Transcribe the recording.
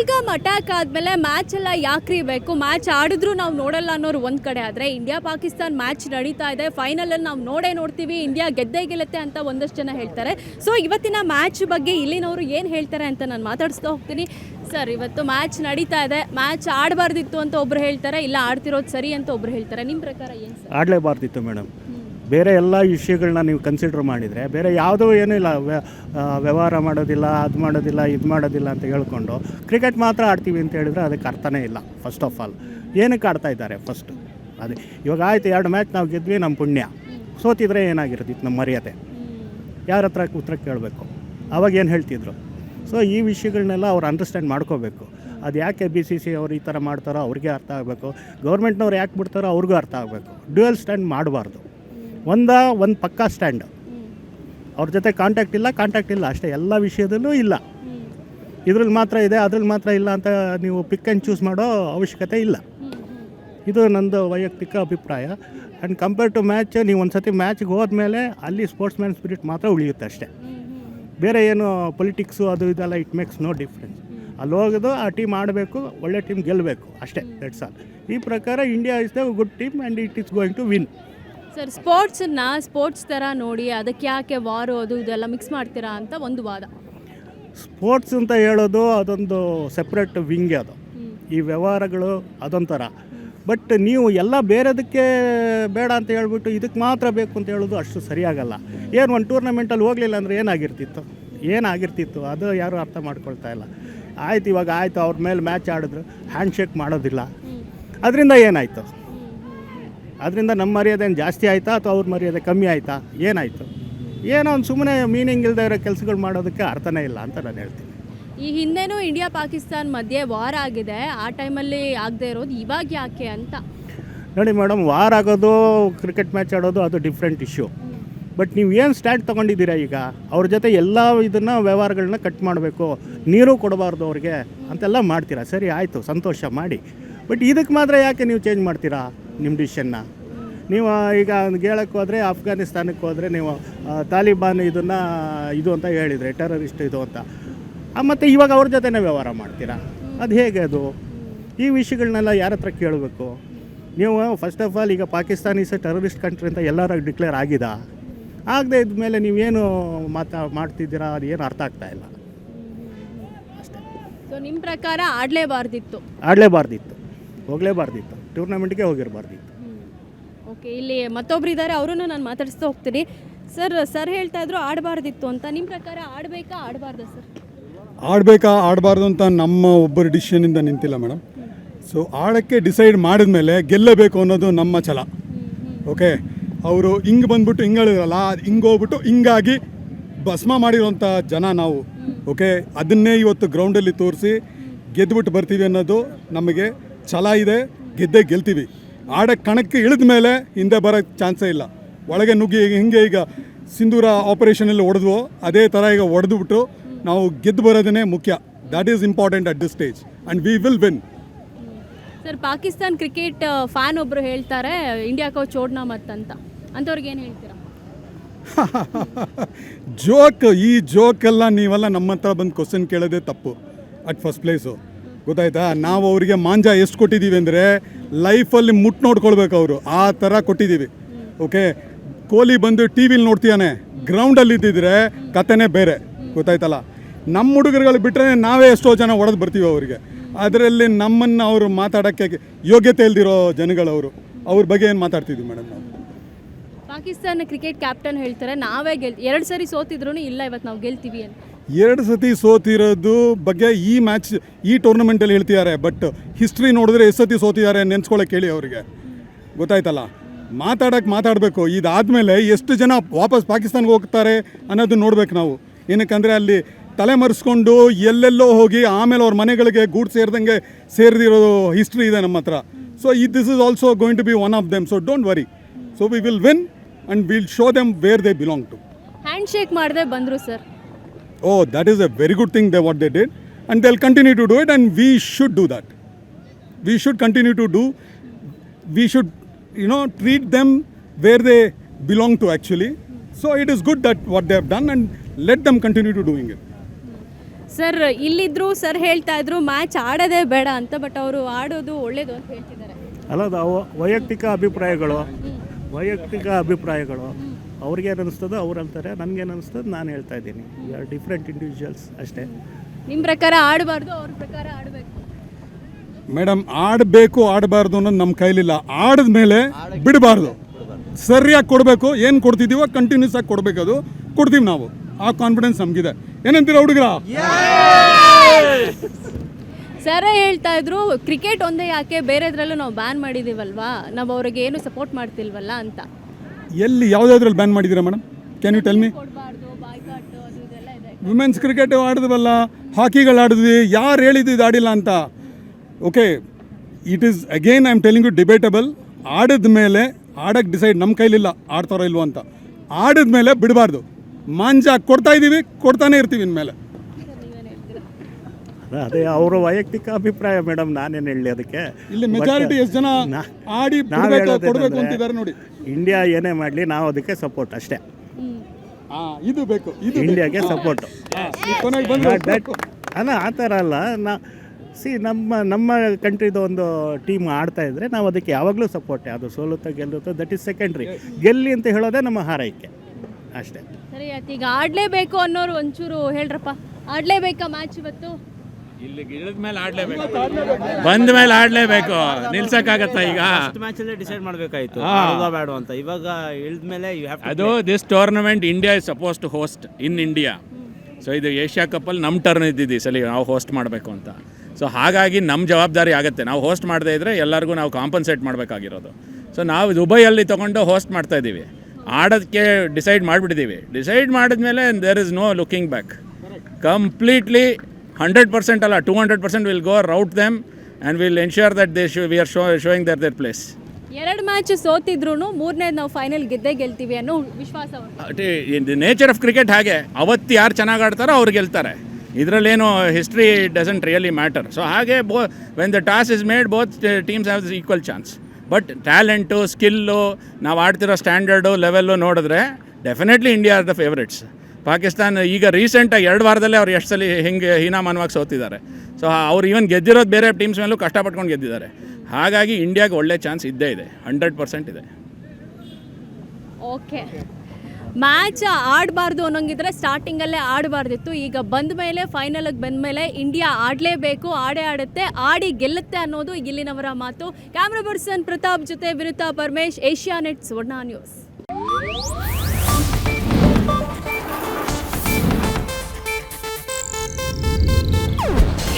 Pahalgam attack ಆದಮೇಲೆ match ಎಲ್ಲ ಯಾಕ್ರಿ ಬೇಕು? ಮ್ಯಾಚ್ ಆಡಿದ್ರು ನಾವು ನೋಡಲ್ಲ ಅನ್ನೋರು ಒಂದು ಕಡೆ ಆದರೆ ಇಂಡಿಯಾ ಪಾಕಿಸ್ತಾನ್ ಮ್ಯಾಚ್ ನಡೀತಾ ಇದೆ. ಫೈನಲಲ್ಲಿ ನಾವು ನೋಡೇ ನೋಡ್ತೀವಿ. ಇಂಡಿಯಾ ಗೆದ್ದೇ ಗೆಲ್ಲುತ್ತೆ ಅಂತ ಒಂದಷ್ಟು ಜನ ಹೇಳ್ತಾರೆ. ಸೊ ಇವತ್ತಿನ ಮ್ಯಾಚ್ ಬಗ್ಗೆ ಇಲ್ಲಿನವರು ಏನು ಹೇಳ್ತಾರೆ ಅಂತ ನಾನು ಮಾತಾಡಿಸ್ತಾ ಹೋಗ್ತೀನಿ. ಸರ್ ಇವತ್ತು ಮ್ಯಾಚ್ ನಡೀತಾ ಇದೆ. ಮ್ಯಾಚ್ ಆಡಬಾರ್ದಿತ್ತು ಅಂತ ಒಬ್ರು ಹೇಳ್ತಾರೆ. ಇಲ್ಲ, ಆಡ್ತಿರೋದು ಸರಿ ಅಂತ ಒಬ್ರು ಹೇಳ್ತಾರೆ. ನಿಮ್ಮ ಪ್ರಕಾರ ಏನು ಸರ್ ಆಡಲೇಬಾರ್ದಿತ್ತು ಮೇಡಮ್ ಬೇರೆ ಎಲ್ಲ ವಿಷಯಗಳನ್ನ ನೀವು ಕನ್ಸಿಡರ್ ಮಾಡಿದರೆ, ಬೇರೆ ಯಾವುದೂ ಏನೂ ಇಲ್ಲ ವ್ಯವಹಾರ ಮಾಡೋದಿಲ್ಲ, ಅದು ಮಾಡೋದಿಲ್ಲ, ಇದು ಮಾಡೋದಿಲ್ಲ ಅಂತ ಹೇಳ್ಕೊಂಡು ಕ್ರಿಕೆಟ್ ಮಾತ್ರ ಆಡ್ತೀವಿ ಅಂತ ಹೇಳಿದ್ರೆ ಅದಕ್ಕೆ ಅರ್ಥನೇ ಇಲ್ಲ ಫಸ್ಟ್ ಆಫ್ ಆಲ್ ಏನಕ್ಕೆ ಆಡ್ತಾ ಇದ್ದಾರೆ ಫಸ್ಟು ಅದೇ, ಇವಾಗ ಆಯ್ತು, ಎರಡು ಮ್ಯಾಚ್ ನಾವು ಗೆದ್ವಿ ನಮ್ಮ ಪುಣ್ಯ. ಸೋತಿದ್ರೆ ಏನಾಗಿರ್ತಿತ್ತು ನಮ್ಮ ಮರ್ಯಾದೆ? ಯಾರ ಹತ್ರ ಉತ್ತರ ಕೇಳಬೇಕು? ಅವಾಗ ಏನು ಹೇಳ್ತಿದ್ರು? ಸೊ ಈ ವಿಷಯಗಳನ್ನೆಲ್ಲ ಅವ್ರು ಅಂಡರ್ಸ್ಟ್ಯಾಂಡ್ ಮಾಡ್ಕೋಬೇಕು. ಅದು ಯಾಕೆ ಬಿ ಸಿ ಸಿ ಅವ್ರು ಈ ಥರ ಮಾಡ್ತಾರೋ ಅವ್ರಿಗೆ ಅರ್ಥ ಆಗಬೇಕು. ಗೌರ್ಮೆಂಟ್ನವ್ರು ಯಾಕೆ ಬಿಡ್ತಾರೋ ಅವ್ರಿಗೂ ಅರ್ಥ ಆಗಬೇಕು. ಡ್ಯುಯಲ್ ಸ್ಟ್ಯಾಂಡ್ ಮಾಡಬಾರ್ದು. ಒಂದ, ಒಂದು ಪಕ್ಕಾ ಸ್ಟ್ಯಾಂಡ್ ಅವ್ರ ಜೊತೆ ಕಾಂಟ್ಯಾಕ್ಟ್ ಇಲ್ಲ ಕಾಂಟ್ಯಾಕ್ಟ್ ಇಲ್ಲ ಅಷ್ಟೇ. ಎಲ್ಲ ವಿಷಯದಲ್ಲೂ ಇಲ್ಲ. ಇದ್ರಲ್ಲಿ ಮಾತ್ರ ಇದೆ, ಅದ್ರಲ್ಲಿ ಮಾತ್ರ ಇಲ್ಲ ಅಂತ ನೀವು ಪಿಕ್ ಆ್ಯಂಡ್ ಚೂಸ್ ಮಾಡೋ ಅವಶ್ಯಕತೆ ಇಲ್ಲ. ಇದು ನಂದು ವೈಯಕ್ತಿಕ ಅಭಿಪ್ರಾಯ. ಆ್ಯಂಡ್ ಕಂಪೇರ್ ಟು ಮ್ಯಾಚ್ ನೀವು ಒಂದು ಸತಿ ಮ್ಯಾಚ್ಗೆ ಹೋದ್ಮೇಲೆ ಅಲ್ಲಿ ಸ್ಪೋರ್ಟ್ಸ್ ಮ್ಯಾನ್ ಸ್ಪಿರಿಟ್ ಮಾತ್ರ ಉಳಿಯುತ್ತೆ ಅಷ್ಟೇ. ಬೇರೆ ಏನು ಪೊಲಿಟಿಕ್ಸು ಅದು ಇದೆಲ್ಲ ಇಟ್ ಮೇಕ್ಸ್ ನೋ ಡಿಫ್ರೆನ್ಸ್ ಅಲ್ಲಿ ಹೋಗೋದು, ಆ ಟೀಮ್ ಆಡಬೇಕು, ಒಳ್ಳೆ ಟೀಮ್ ಗೆಲ್ಲಬೇಕು ಅಷ್ಟೇ ದಟ್ಸ್ ಆಲ್ ಈ ಪ್ರಕಾರ India is the good team and it is going to win sir ಸ್ಪೋರ್ಟ್ಸನ್ನ sports ಥರ ನೋಡಿ ಅದಕ್ಕೆ ಯಾಕೆ ವಾರು ಅದು ಇದೆಲ್ಲ ಮಿಕ್ಸ್ ಮಾಡ್ತೀರಾ ಅಂತ ಒಂದು ವಾದ. ಸ್ಪೋರ್ಟ್ಸ್ ಅಂತ ಹೇಳೋದು ಅದೊಂದು ಸೆಪ್ರೇಟ್ ವಿಂಗ್ ಅದು. ಈ ವ್ಯವಹಾರಗಳು ಅದೊಂಥರ. ಬಟ್ ನೀವು ಎಲ್ಲ ಬೇರೆದಕ್ಕೆ ಬೇಡ ಅಂತ ಹೇಳ್ಬಿಟ್ಟು ಇದಕ್ಕೆ ಮಾತ್ರ ಬೇಕು ಅಂತ ಹೇಳೋದು ಅಷ್ಟು ಸರಿಯಾಗಲ್ಲ. ಏನು ಒಂದು ಟೂರ್ನಮೆಂಟಲ್ಲಿ ಹೋಗಲಿಲ್ಲ ಅಂದರೆ ಏನಾಗಿರ್ತಿತ್ತು? ಏನಾಗಿರ್ತಿತ್ತು? ಅದು ಯಾರೂ ಅರ್ಥ ಮಾಡ್ಕೊಳ್ತಾ ಇಲ್ಲ. ಆಯ್ತು ಇವಾಗ ಆಯಿತು ಅವ್ರ ಮೇಲೆ ಮ್ಯಾಚ್ ಆಡಿದ್ರು ಹ್ಯಾಂಡ್ ಶೇಕ್ ಮಾಡೋದಿಲ್ಲ ಅದರಿಂದ ಏನಾಯಿತು? ಅದರಿಂದ ನಮ್ಮ ಮರ್ಯಾದೆ ಜಾಸ್ತಿ ಆಯಿತಾ ಅಥವಾ ಅವ್ರ ಮರ್ಯಾದೆ ಕಮ್ಮಿ ಆಯಿತಾ? ಏನಾಯಿತು? ಏನೋ ಒಂದು ಸುಮ್ಮನೆ ಮೀನಿಂಗ್ ಇಲ್ಲದೆ ಇರೋ ಕೆಲಸಗಳು ಮಾಡೋದಕ್ಕೆ ಅರ್ಥನೇ ಇಲ್ಲ ಅಂತ ನಾನು ಹೇಳ್ತೀನಿ. ಈ ಹಿಂದೆನೂ ಇಂಡಿಯಾ ಪಾಕಿಸ್ತಾನ್ ಮಧ್ಯೆ ವಾರ್ ಆಗಿದೆ. ಆ ಟೈಮಲ್ಲಿ ಆಗದೆ ಇರೋದು ಇವಾಗ ಯಾಕೆ ಅಂತ? ನೋಡಿ ಮೇಡಮ್ ವಾರ್ ಆಗೋದು ಕ್ರಿಕೆಟ್ ಮ್ಯಾಚ್ ಆಡೋದು ಅದು ಡಿಫ್ರೆಂಟ್ ಇಶ್ಯೂ ಬಟ್ ನೀವು ಏನು ಸ್ಟ್ಯಾಂಡ್ ತೊಗೊಂಡಿದ್ದೀರಾ ಈಗ? ಅವ್ರ ಜೊತೆ ಎಲ್ಲ ಇದನ್ನು ವ್ಯವಹಾರಗಳನ್ನ ಕಟ್ ಮಾಡಬೇಕು ನೀರು ಕೊಡಬಾರ್ದು ಅವ್ರಿಗೆ ಅಂತೆಲ್ಲ ಮಾಡ್ತೀರಾ? ಸರಿ ಆಯಿತು ಸಂತೋಷ ಮಾಡಿ. ಬಟ್ ಇದಕ್ಕೆ ಮಾತ್ರ ಯಾಕೆ ನೀವು ಚೇಂಜ್ ಮಾಡ್ತೀರಾ? ನಿಮ್ಮ ಡಿಶನ್ನ ನೀವು ಈಗ ಹೇಳಕ್ಕೆ ಹೋದರೆ ಅಫ್ಘಾನಿಸ್ತಾನಕ್ಕೆ ಹೋದರೆ ನೀವು ತಾಲಿಬಾನ್ ಇದನ್ನು ಇದು ಅಂತ ಹೇಳಿದರೆ ಟೆರರಿಸ್ಟ್ ಇದು ಅಂತ. ಮತ್ತು ಇವಾಗ ಅವ್ರ ಜೊತೆನೇ ವ್ಯವಹಾರ ಮಾಡ್ತೀರಾ? ಅದು ಹೇಗೆ ಅದು? ಈ ವಿಷಯಗಳನ್ನೆಲ್ಲ ಯಾರ ಹತ್ರ ಕೇಳಬೇಕು? ನೀವು ಫಸ್ಟ್ ಆಫ್ ಆಲ್ ಈಗ ಪಾಕಿಸ್ತಾನ ಇಸ್ ಟೆರರಿಸ್ಟ್ ಕಂಟ್ರಿ ಅಂತ ಎಲ್ಲರೂ ಡಿಕ್ಲೇರ್ ಆಗಿದ? ಆಗದೆ ಇದ್ಮೇಲೆ ನೀವೇನು ಮಾತಾ ಮಾಡ್ತಿದ್ದೀರಾ? ಅದು ಏನು ಅರ್ಥ ಆಗ್ತಾ ಇಲ್ಲ. ಅಷ್ಟೇ ಸೊ ನಿಮ್ಮ ಪ್ರಕಾರ ಆಡಲೇಬಾರ್ದಿತ್ತು. ಆಡಲೇಬಾರ್ದಿತ್ತು. ಹೋಗಲೇಬಾರ್ದಿತ್ತು. ಟೂರ್ನಮೆಂಟ್ಗೆ ಹೋಗಿರಬಾರ್ದಿತ್ತು ಓಕೆ ಇಲ್ಲಿ ಮತ್ತೊಬ್ರು ಇದ್ದಾರೆ ಅವರನ್ನು ನಾನು ಮಾತಾಡಿಸ್ತಾ ಹೋಗ್ತೀನಿ. ಸರ್ ಸರ್ ಹೇಳ್ತಾ ಇದ್ರು ಆಡಬಾರ್ದಿತ್ತು ಅಂತ. ನಿಮ್ಮ ಪ್ರಕಾರ ಆಡಬೇಕಾ ಆಡಬಾರ್ದ ಸರ್? ಆಡಬೇಕಾ ಆಡಬಾರ್ದು ಅಂತ ನಮ್ಮ ಒಬ್ಬರ ಡಿಸಿಷನಿಂದ ನಿಂತಿಲ್ಲ ಮೇಡಮ್ ಸೊ ಆಡೋಕ್ಕೆ ಡಿಸೈಡ್ ಮಾಡಿದ ಮೇಲೆ ಗೆಲ್ಲಬೇಕು ಅನ್ನೋದು ನಮ್ಮ ಛಲ. ಓಕೆ ಅವರು ಹಿಂಗೆ ಬಂದ್ಬಿಟ್ಟು ಹಿಂಗೆ ಹೇಳಿದ್ರಲ್ಲ ಹಿಂಗೆ ಹೋಗ್ಬಿಟ್ಟು ಹಿಂಗಾಗಿ ಭಸ್ಮ ಮಾಡಿರುವಂಥ ಜನ ನಾವು. ಓಕೆ ಅದನ್ನೇ ಇವತ್ತು ಗ್ರೌಂಡಲ್ಲಿ ತೋರಿಸಿ ಗೆದ್ದುಬಿಟ್ಟು ಬರ್ತೀವಿ ಅನ್ನೋದು ನಮಗೆ ಛಲ ಇದೆ. ಗೆದ್ದೇ ಗೆಲ್ತೀವಿ. ಆಡ ಕಣಕ್ಕೆ ಇಳಿದ ಮೇಲೆ ಹಿಂದೆ ಬರೋಕ್ಕೆ ಚಾನ್ಸೇ ಇಲ್ಲ. ಒಳಗೆ ನುಗ್ಗಿ ಹಿಂಗೆ ಈಗ ಸಿಂಧೂರ ಆಪರೇಷನಲ್ಲಿ ಹೊಡೆದ್ವು ಅದೇ ಥರ ಈಗ ಹೊಡೆದ್ಬಿಟ್ಟು ನಾವು ಗೆದ್ದು ಬರೋದನ್ನೇ ಮುಖ್ಯ. That is important at this stage and we will win sir Pakistan cricket fan ಒಬ್ಬರು ಹೇಳ್ತಾರೆ ಇಂಡಿಯಾ ಕೋಚ್ ಓಡ್ನಾ ಮತ್ ಅಂತ. ಅಂಥವ್ರಿಗೆ ಏನು ಹೇಳ್ತೀರಾ? ಜೋಕ್ ಈ ಜೋಕೆಲ್ಲ ನೀವೆಲ್ಲ ನಮ್ಮ ಹತ್ರ ಬಂದು ಕ್ವಶನ್ ಕೇಳೋದೇ ತಪ್ಪು. ಅಟ್ ಫಸ್ಟ್ ಪ್ಲೇಸು ಗೊತ್ತಾಯ್ತಾ? ನಾವು ಅವರಿಗೆ ಮಾಂಜ ಎಷ್ಟು ಕೊಟ್ಟಿದ್ದೀವಿ ಅಂದರೆ ಲೈಫಲ್ಲಿ ಮುಟ್ಟು ನೋಡ್ಕೊಳ್ಬೇಕು ಅವರು. ಆ ಥರ ಕೊಟ್ಟಿದ್ದೀವಿ ಓಕೆ ಕೋಲಿ ಬಂದು ಟಿ ವಿಲಿ ನೋಡ್ತೀಯಾನೆ? ಗ್ರೌಂಡಲ್ಲಿ ಇದ್ದಿದ್ರೆ ಕತೆನೇ ಬೇರೆ. ಗೊತ್ತಾಯ್ತಲ್ಲ? ನಮ್ಮ ಹುಡುಗರುಗಳು ಬಿಟ್ಟರೆ ನಾವೇ ಎಷ್ಟೋ ಜನ ಒಡೆದು ಬರ್ತೀವಿ ಅವರಿಗೆ. ಅದರಲ್ಲಿ ನಮ್ಮನ್ನು ಅವರು ಮಾತಾಡೋಕ್ಕೆ ಯೋಗ್ಯತೆ ಇಲ್ದಿರೋ ಜನಗಳವರು ಅವ್ರ. ಬಗ್ಗೆ ಏನು ಮಾತಾಡ್ತಿದ್ವಿ ಮೇಡಮ್ ನಾವು? ಪಾಕಿಸ್ತಾನ ಕ್ರಿಕೆಟ್ ಕ್ಯಾಪ್ಟನ್ ಹೇಳ್ತಾರೆ, ನಾವೇ ಗೆಲ್, ಎರಡು ಸರಿ ಸೋತಿದ್ರು ಇಲ್ಲ ಇವತ್ತು ನಾವು ಗೆಲ್ತೀವಿ ಅಂತ. ಎರಡು ಸತಿ ಸೋತಿರೋದು ಬಗ್ಗೆ ಈ ಮ್ಯಾಚ್ ಈ ಟೂರ್ನಮೆಂಟಲ್ಲಿ ಹೇಳ್ತಿದ್ದಾರೆ. ಬಟ್ ಹಿಸ್ಟ್ರಿ ನೋಡಿದ್ರೆ ಎಷ್ಟು ಸತಿ ಸೋತಿದ್ದಾರೆ ನೆನ್ಸ್ಕೊಳ್ಳೋಕೆ ಕೇಳಿ ಅವರಿಗೆ. ಗೊತ್ತಾಯ್ತಲ್ಲ? ಮಾತಾಡೋಕೆ ಮಾತಾಡಬೇಕು. ಇದಾದಮೇಲೆ ಎಷ್ಟು ಜನ ವಾಪಸ್ ಪಾಕಿಸ್ತಾನ್ಗೆ ಹೋಗ್ತಾರೆ ಅನ್ನೋದು ನೋಡ್ಬೇಕು ನಾವು. ಏನಕ್ಕಂದರೆ ಅಲ್ಲಿ ತಲೆ ಮರೆಸ್ಕೊಂಡು ಎಲ್ಲೆಲ್ಲೋ ಹೋಗಿ ಆಮೇಲೆ ಅವ್ರ ಮನೆಗಳಿಗೆ ಗೂಡ್ ಸೇರಿದಂಗೆ ಸೇರಿದಿರೋ ಹಿಸ್ಟ್ರಿ ಇದೆ ನಮ್ಮ ಹತ್ರ. ಸೊ ಈ this is also going to be one of them so don't worry so we will win and will show them where they belong to hand shake ಮಾಡದೆ ಬಂದರು sir Oh, that is a very good thing that what they did, and they'll continue to do it, and we should do that. We should continue to do. We should, you know, treat them where they belong to actually. So it is good that what they have done, and let them continue to doing it. Sir ಇಲ್ಲಿದ್ರು sir ಹೇಳ್ತಾ ಇದ್ರು match ಆಡೋದೇ ಬೇಡ ಅಂತ but ಅವರು ಆಡೋದು ಒಳ್ಳೇದು ಅಂತ ಹೇಳ್ತಿದ್ದಾರೆ ಅಲ್ಲ ಅದು ವೈಯಕ್ತಿಕ ಅಭಿಪ್ರಾಯಗಳು ವೈಯಕ್ತಿಕ ಅಭಿಪ್ರಾಯಗಳು ಅವ್ರಿಗೇನು ಅನ್ನಿಸ್ತದೋ ಅವ್ರು ಅಂತಾರೆ ನನಗೇನು ಅನಿಸ್ತದೆ ನಾನು ಹೇಳ್ತಾ ಇದ್ದೀನಿ. ಆರ್ ಡಿಫ್ರೆಂಟ್ ಇಂಡಿವಿಜುವಲ್ಸ್ ಅಷ್ಟೇ. ನಿಮ್ಮ ಪ್ರಕಾರ ಆಡಬಾರ್ದು ಅವ್ರ ಪ್ರಕಾರ ಆಡಬೇಕು? ಮೇಡಮ್ ಆಡಬೇಕು ಆಡಬಾರ್ದು ಅನ್ನೋದು ನಮ್ಮ ಕೈಲಿಲ್ಲ. ಆಡಿದ ಮೇಲೆ ಬಿಡಬಾರ್ದು. ಸರಿಯಾಗಿ ಕೊಡಬೇಕು ಏನು ಕೊಡ್ತಿದ್ದೀವೋ ಕಂಟಿನ್ಯೂಸ್ ಆಗಿ ಕೊಡಬೇಕು ಅದು. ಕೊಡ್ತೀವಿ ನಾವು. ಆ ಕಾನ್ಫಿಡೆನ್ಸ್ ನಮಗಿದೆ. ಏನಂತೀರ ಹುಡುಗರ? ಸರ ಹೇಳ್ತಾ ಇದ್ರು ಕ್ರಿಕೆಟ್ ಒಂದೇ ಯಾಕೆ? ಬೇರೆದ್ರಲ್ಲೂ ನಾವು ಬ್ಯಾನ್ ಮಾಡಿದೀವಲ್ವಾ? ನಾವು ಅವ್ರಿಗೆ ಏನು ಸಪೋರ್ಟ್ ಮಾಡ್ತಿಲ್ವಲ್ಲ? ಅಂತ. ಎಲ್ಲಿ ಯಾವುದಾದ್ರಲ್ಲಿ ಬ್ಯಾನ್ ಮಾಡಿದ್ದೀರಾ madam can you tell me women's cricket ಆಡಿದ್ವಲ್ಲ ಹಾಕಿಗಳು ಆಡಿದ್ವಿ ಯಾರು ಹೇಳಿದ್ದು ಇದು ಆಡಿಲ್ಲ ಅಂತ? Okay it is again I am telling you debatable ಆಡಿದ ಮೇಲೆ ಆಡಕ್ಕೆ ಡಿಸೈಡ್ ನಮ್ಮ ಕೈಲಿಲ್ಲ ಆಡ್ತಾರೋ ಇಲ್ವೋ ಅಂತ. ಆಡಿದ ಮೇಲೆ ಬಿಡಬಾರ್ದು. ಮಾಂಜ ಕೊಡ್ತಾ ಇದ್ದೀವಿ ಕೊಡ್ತಾನೆ ಇರ್ತೀವಿ ಇನ್ಮೇಲೆ. ಅದ- ಅವರ ವೈಯಕ್ತಿಕ ಅಭಿಪ್ರಾಯ ಮೇಡಮ್ ನಾನೇನು ಹೇಳಿ ಅದಕ್ಕೆ. ಇಲ್ಲಿ ಮೆಜಾರಿಟಿ ಎಷ್ಟು ಜನ ಆಡಿ ನಾವ್ ಬಿಡ್ಬೇಕು ಕೊಡಬೇಕು ಅಂತಿದ್ದಾರೆ ನೋಡಿ. ಇಂಡಿಯಾ ಏನೇ ಮಾಡಲಿ ನಾವು ಅದಕ್ಕೆ ಸಪೋರ್ಟ್ ಅಷ್ಟೇ. ಆ, ಇದು ಬೇಕು ಇದು ಇಂಡಿಯಾಗೆ ಸಪೋರ್ಟ್ ಅಲ್ಲ ಆ ಥರ ಅಲ್ಲ ನಾ ಸಿ ನಮ್ಮ ನಮ್ಮ ಕಂಟ್ರಿದು ಒಂದು ಟೀಮ್ ಆಡ್ತಾ ಇದ್ರೆ ನಾವು ಅದಕ್ಕೆ ಯಾವಾಗಲೂ ಸಪೋರ್ಟ್ ಅದು ಸೋಲುತ್ತ ಗೆಲ್ಲುತ್ತೋ ದಟ್ ಇಸ್ ಸೆಕೆಂಡ್ರಿ ಗೆಲ್ಲಿ ಅಂತ ಹೇಳೋದೇ ನಮ್ಮ ಹಾರೈಕೆ. ಅಷ್ಟೇ. ಸರಿ ಆಯ್ತು. ಈಗ ಆಡಲೇಬೇಕು ಅನ್ನೋರು ಒಂಚೂರು ಹೇಳ್ರಪ್ಪ. ಆಡಲೇಬೇಕಾ ಮ್ಯಾಚ್ ಇವತ್ತು? ಇಲ್ಲಿ ಇಳಿದ ಮೇಲೆ ಆಡಲೇಬೇಕು. ಬಂದ ಮೇಲೆ ಆಡ್ಲೇಬೇಕು. ನಿಲ್ಸಕ್ಕಾಗತ್ತ ಈಗ? ಮ್ಯಾಚ್ ಅಲ್ಲೇ ಡಿಸೈಡ್ ಮಾಡಬೇಕಾಯ್ತು. ಬೇಡ ಅಂತ. ಇವಾಗ ಇಳಿದ್ಮೇಲೆ ಯು ಹ್ಯಾವ್ ಅದು this tournament India is suppose to host in India so ಇದು ಏಷ್ಯಾ ಕಪ್ಪಲ್ಲಿ ನಮ್ಮ ಟರ್ನ್ ಇದ್ದಿದ್ದು ಈ ಸಲ ನಾವು ಹೋಸ್ಟ್ ಮಾಡಬೇಕು ಅಂತ. ಸೊ ಹಾಗಾಗಿ ನಮ್ಮ ಜವಾಬ್ದಾರಿ ಆಗುತ್ತೆ. ನಾವು ಹೋಸ್ಟ್ ಮಾಡದೇ ಇದ್ದರೆ ಎಲ್ಲರಿಗೂ ನಾವು ಕಾಂಪನ್ಸೇಟ್ ಮಾಡಬೇಕಾಗಿರೋದು. ಸೊ ನಾವು ದುಬೈಯಲ್ಲಿ ತೊಗೊಂಡು ಹೋಸ್ಟ್ ಮಾಡ್ತಾ ಇದ್ದೀವಿ. ಆಡೋದಕ್ಕೆ ಡಿಸೈಡ್ ಮಾಡಿಬಿಟ್ಟಿದ್ದೀವಿ. ಡಿಸೈಡ್ ಮಾಡಿದ್ಮೇಲೆ there is no looking back completely hundred percent ಅಲ್ಲ two hundred percent will go rout them and will ensure that they show we are show showing their their place ಎರಡು match ಸೋತಿದ್ರು ಮೂರನೇದು ನಾವು final ಗೆದ್ದೇ ಗೆಲ್ತೀವಿ ಅನ್ನೋ ವಿಶ್ವಾಸ ನೇಚರ್ ಆಫ್ ಕ್ರಿಕೆಟ್ ಹಾಗೆ ಅವತ್ತು ಯಾರು ಚೆನ್ನಾಗಿ ಆಡ್ತಾರೋ ಅವ್ರು ಗೆಲ್ತಾರೆ. ಇದರಲ್ಲೇನು history doesn't really matter so ಹಾಗೆ both when the toss is made both teams have equal chance but talent skill ನಾವು ಆಡ್ತಿರೋ ಸ್ಟ್ಯಾಂಡರ್ಡು ಲೆವೆಲ್ಲು ನೋಡಿದ್ರೆ definitely India are the favourites Pakistan ಈಗ ರೀಸೆಂಟಾಗಿ ಎರಡು ವಾರದಲ್ಲೇ ಅವ್ರು ಎಷ್ಟು ಸಲ ಹಿಂಗೆ ಹೀನಾಮಾನವಾಗಿ ಸೋತಿದ್ದಾರೆ. ಸೊ ಅವ್ರು ಈವನ್ ಗೆದ್ದಿರೋದು ಬೇರೆ ಟೀಮ್ಸ್ ಮೇಲೂ ಕಷ್ಟಪಟ್ಕೊಂಡು ಗೆದ್ದಿದ್ದಾರೆ. ಹಾಗಾಗಿ ಇಂಡಿಯಾಗೆ ಒಳ್ಳೆ ಚಾನ್ಸ್ ಇದ್ದೇ ಇದೆ. ಹಂಡ್ರೆಡ್ ಪರ್ಸೆಂಟ್ ಇದೆ. ಓಕೆ ಮ್ಯಾಚ್ ಆಡಬಾರ್ದು ಅನ್ನೋಂಗಿದ್ರೆ ಸ್ಟಾರ್ಟಿಂಗಲ್ಲೇ ಆಡಬಾರ್ದಿತ್ತು. ಈಗ ಬಂದ ಮೇಲೆ ಫೈನಲಿಗೆ ಬಂದ ಮೇಲೆ ಇಂಡಿಯಾ ಆಡಲೇಬೇಕು, ಆಡೇ ಆಡುತ್ತೆ, ಆಡಿ ಗೆಲ್ಲುತ್ತೆ ಅನ್ನೋದು ಇಲ್ಲಿನವರ ಮಾತು. ಕ್ಯಾಮ್ರಾ ಪರ್ಸನ್ ಪ್ರತಾಪ್ ಜೊತೆ ವಿರುದ್ಧ Paramesh Asianet Suvarna news